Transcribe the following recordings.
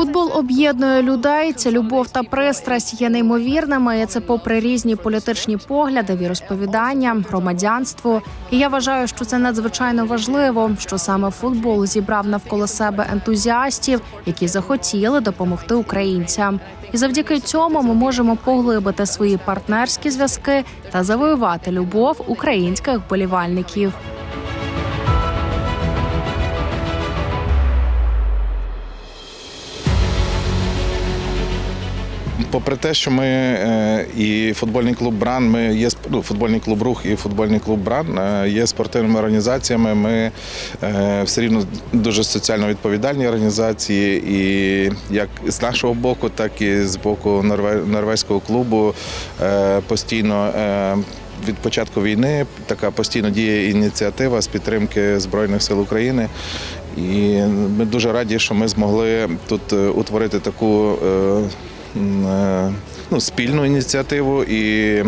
Футбол об'єднує людей. Ця любов та пристрасть є неймовірними. І це попри різні політичні погляди, віросповідання, громадянство. І я вважаю, що це надзвичайно важливо, що саме футбол зібрав навколо себе ентузіастів, які захотіли допомогти українцям. І завдяки цьому ми можемо поглибити свої партнерські зв'язки та завоювати любов українських вболівальників. Попри те, що ми е, і футбольний клуб Бран, ми є ну, футбольний клуб Рух і футбольний клуб Бран е, є спортивними організаціями. Ми е, все рівно дуже соціально відповідальні організації, і як з нашого боку, так і з боку Норве- норвезького клубу постійно. Від початку війни така постійно діє ініціатива з підтримки Збройних сил України. І ми дуже раді, що ми змогли тут утворити таку ну, спільну ініціативу і,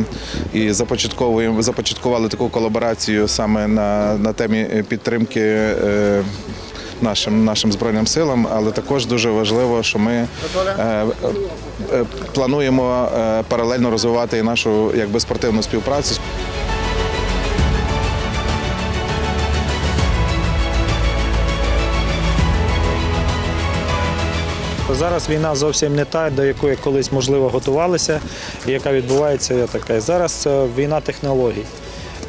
і започатковуємо започаткували таку колаборацію саме на, на темі підтримки. е, Нашим нашим збройним силам, але також дуже важливо, що ми е, е, е, плануємо е, паралельно розвивати і нашу якби спортивну співпрацю. Зараз війна зовсім не та, до якої колись можливо готувалися, яка відбувається така. Зараз це війна технологій.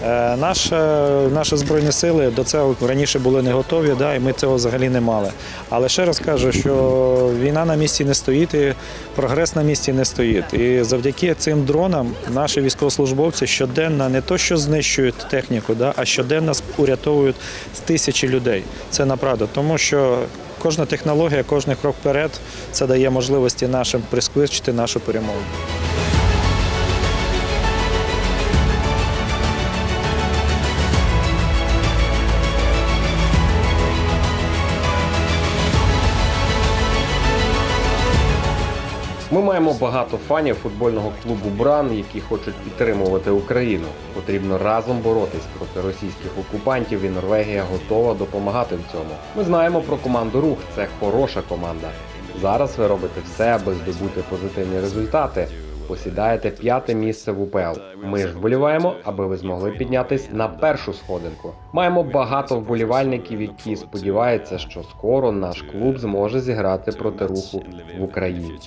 Е, Наша, наші збройні сили до цього раніше були не готові, да, і ми цього взагалі не мали. Але ще раз кажу, що війна на місці не стоїть, і прогрес на місці не стоїть. І завдяки цим дронам наші військовослужбовці щоденно не то, що знищують техніку, да, а щоденно урятовують тисячі людей. Це направда, тому що кожна технологія, кожен крок вперед це дає можливості нашим присквичити нашу перемогу. Ми маємо багато фанів футбольного клубу Бран, які хочуть підтримувати Україну. Потрібно разом боротись проти російських окупантів, і Норвегія готова допомагати в цьому. Ми знаємо про команду Рух. Це хороша команда. Зараз ви робите все, аби здобути позитивні результати. Посідаєте п'яте місце в УПЛ. Ми ж вболіваємо, аби ви змогли піднятись на першу сходинку. Маємо багато вболівальників, які сподіваються, що скоро наш клуб зможе зіграти проти руху в Україні.